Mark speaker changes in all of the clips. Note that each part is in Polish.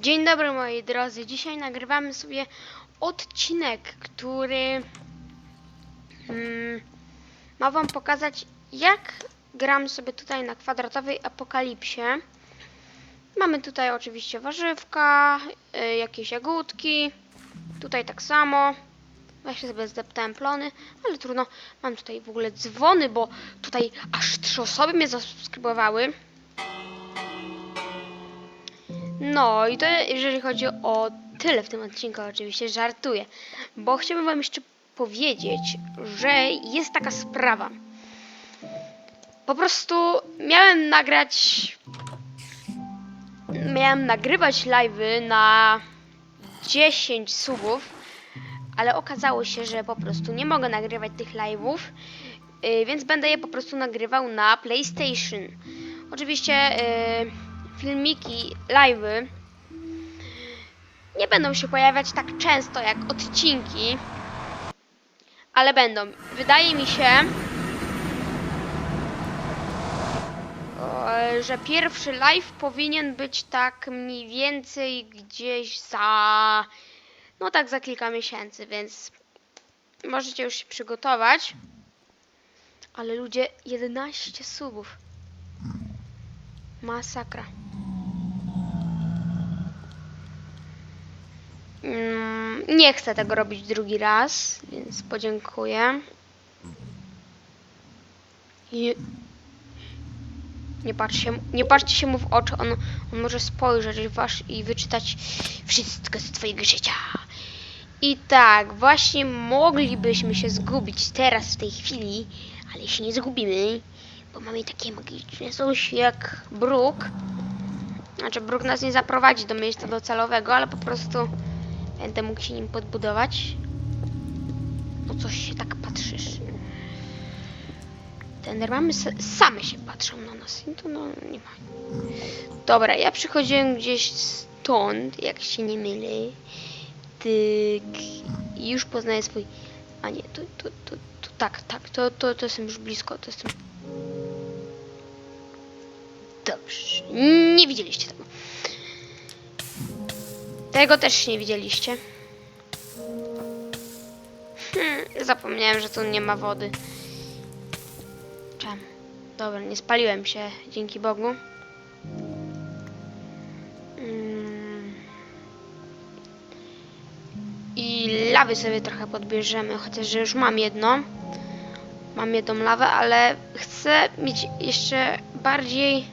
Speaker 1: Dzień dobry moi drodzy. Dzisiaj nagrywamy sobie odcinek, który mm, ma wam pokazać jak gram sobie tutaj na kwadratowej apokalipsie. Mamy tutaj oczywiście warzywka, y, jakieś jagódki. Tutaj tak samo. Się sobie zdeptałem plony, ale trudno. Mam tutaj w ogóle dzwony, bo tutaj aż trzy osoby mnie zasubskrybowały. No i to jeżeli chodzi o tyle w tym odcinku, oczywiście żartuję, bo chciałbym wam jeszcze powiedzieć, że jest taka sprawa. Po prostu miałem nagrać miałem nagrywać live'y na 10 subów, ale okazało się, że po prostu nie mogę nagrywać tych live'ów, yy, więc będę je po prostu nagrywał na PlayStation. Oczywiście yy, filmiki, live'y nie będą się pojawiać tak często jak odcinki, ale będą. Wydaje mi się, że pierwszy live powinien być tak mniej więcej gdzieś za no tak za kilka miesięcy, więc możecie już się przygotować. Ale ludzie 11 subów. Masakra. Nie chcę tego robić drugi raz, więc podziękuję. Nie patrzcie, się- nie patrzcie się mu w oczy, on, on może spojrzeć wasz i wyczytać wszystko z twojego życia. I tak, właśnie moglibyśmy się zgubić teraz w tej chwili, ale się nie zgubimy, bo mamy takie magiczne coś jak bruk. Znaczy, bruk nas nie zaprowadzi do miejsca docelowego, ale po prostu będę mógł się nim podbudować. No coś się tak patrzysz. Te endermamy sa- same się patrzą na nas i to no nie ma. Dobra, ja przychodziłem gdzieś stąd, jak się nie mylę. Tyk. I już poznaję swój... A nie, to, to, to, to tak, tak, to, to, to jestem już blisko, to jestem... Dobrze, nie widzieliście tego. Tego też nie widzieliście. Hmm, zapomniałem, że tu nie ma wody. Dobra, nie spaliłem się, dzięki Bogu. Mm. I lawy sobie trochę podbierzemy, chociaż już mam jedno. Mam jedną lawę, ale chcę mieć jeszcze bardziej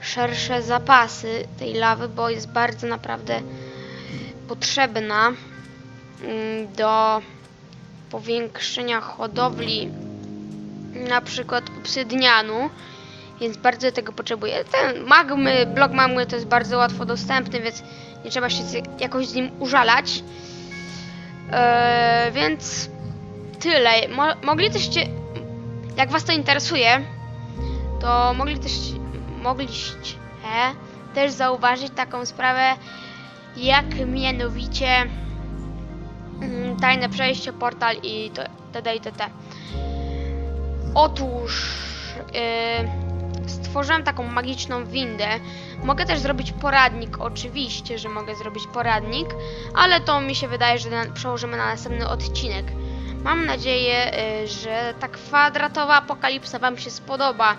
Speaker 1: szersze zapasy tej lawy, bo jest bardzo naprawdę potrzebna mm, do powiększenia hodowli na przykład obsydianu, więc bardzo tego potrzebuję. Ten magmy, blok magmy to jest bardzo łatwo dostępny, więc nie trzeba się jakoś z nim użalać. Eee, więc tyle. Mo jak was to interesuje, to mogli też, mogliście też zauważyć taką sprawę, jak mianowicie mm, tajne przejście, portal i td. itd. Otóż yy, stworzyłem taką magiczną windę. Mogę też zrobić poradnik, oczywiście, że mogę zrobić poradnik, ale to mi się wydaje, że na, przełożymy na następny odcinek. Mam nadzieję, yy, że ta kwadratowa apokalipsa Wam się spodoba.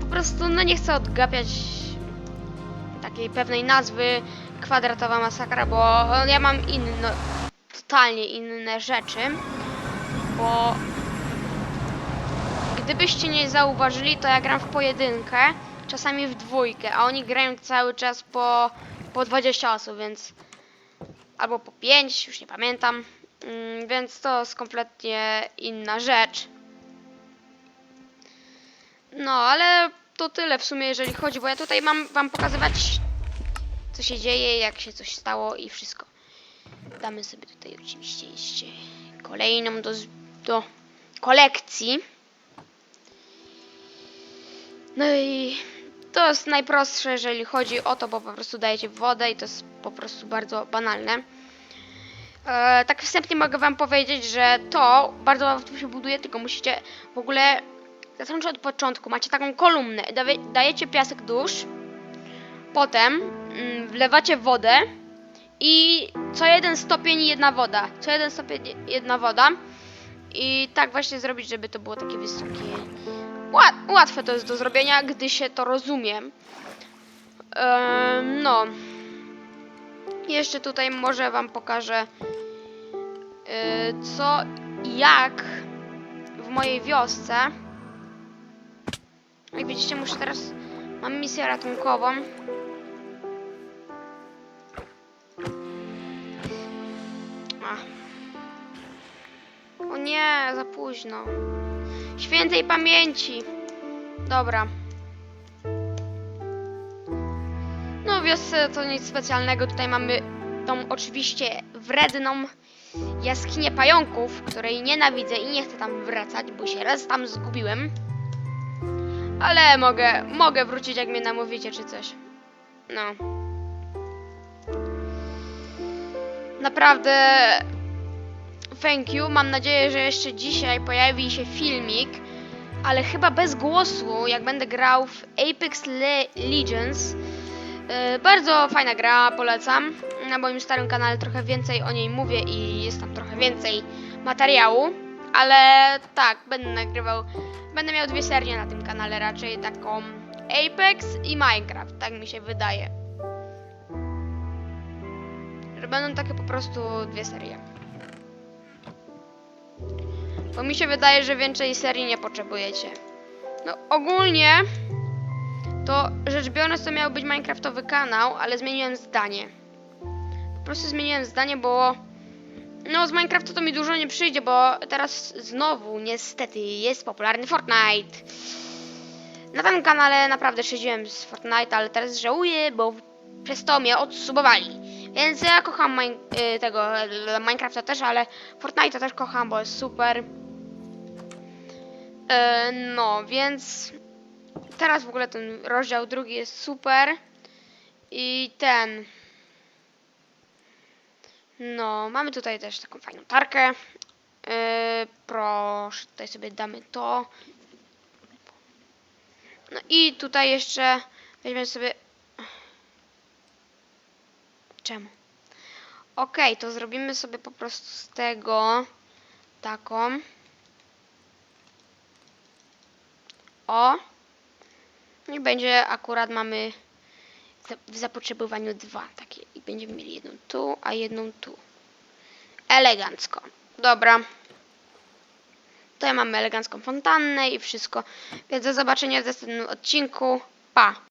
Speaker 1: Po prostu, no nie chcę odgapiać takiej pewnej nazwy kwadratowa masakra, bo ja mam inne, totalnie inne rzeczy, bo Gdybyście nie zauważyli, to ja gram w pojedynkę, czasami w dwójkę, a oni grają cały czas po, po 20 osób, więc albo po 5, już nie pamiętam, mm, więc to jest kompletnie inna rzecz. No, ale to tyle w sumie, jeżeli chodzi, bo ja tutaj mam wam pokazywać, co się dzieje, jak się coś stało i wszystko. Damy sobie tutaj oczywiście jeszcze kolejną do, do kolekcji. No i to jest najprostsze, jeżeli chodzi o to, bo po prostu dajecie wodę i to jest po prostu bardzo banalne. E, tak wstępnie mogę wam powiedzieć, że to bardzo łatwo się buduje, tylko musicie w ogóle zacząć od początku. Macie taką kolumnę, dajecie piasek dusz, potem wlewacie wodę i co jeden stopień jedna woda. Co jeden stopień jedna woda. I tak właśnie zrobić, żeby to było takie wysokie. Łat, łatwe to jest do zrobienia, gdy się to rozumie. Em, no. Jeszcze tutaj może wam pokażę y, co i jak w mojej wiosce. Jak widzicie, muszę teraz. Mam misję ratunkową. Nie, za późno. Świętej pamięci. Dobra. No, wiosce to nic specjalnego. Tutaj mamy tą oczywiście wredną jaskinię pająków, której nienawidzę i nie chcę tam wracać, bo się raz tam zgubiłem. Ale mogę, mogę wrócić, jak mnie namówicie, czy coś. No. Naprawdę. Thank you. Mam nadzieję, że jeszcze dzisiaj pojawi się filmik, ale chyba bez głosu, jak będę grał w Apex Le Legends. Yy, bardzo fajna gra, polecam. Na moim starym kanale trochę więcej o niej mówię i jest tam trochę więcej materiału. Ale tak, będę nagrywał. Będę miał dwie serie na tym kanale, raczej taką Apex i Minecraft, tak mi się wydaje. Że będą takie po prostu dwie serie. Bo mi się wydaje, że więcej serii nie potrzebujecie. No ogólnie to rzecz biorąc to miał być Minecraftowy kanał, ale zmieniłem zdanie. Po prostu zmieniłem zdanie, bo no z Minecrafta to mi dużo nie przyjdzie, bo teraz znowu niestety jest popularny Fortnite. Na tym kanale naprawdę siedziałem z Fortnite, ale teraz żałuję, bo przez to mnie odsubowali. Więc ja kocham y, tego e, Minecrafta też, ale Fortnite też kocham, bo jest super. E, no, więc teraz w ogóle ten rozdział drugi jest super. I ten. No, mamy tutaj też taką fajną tarkę. Yy, proszę, tutaj sobie damy to. No i tutaj jeszcze weźmiemy sobie. Czemu? Okej, to zrobimy sobie po prostu z tego taką. O. I będzie akurat mamy w zapotrzebowaniu dwa takie i będziemy mieli jedną tu, a jedną tu. Elegancko. Dobra. Tutaj mamy elegancką fontannę i wszystko. Więc do zobaczenia w następnym odcinku. Pa!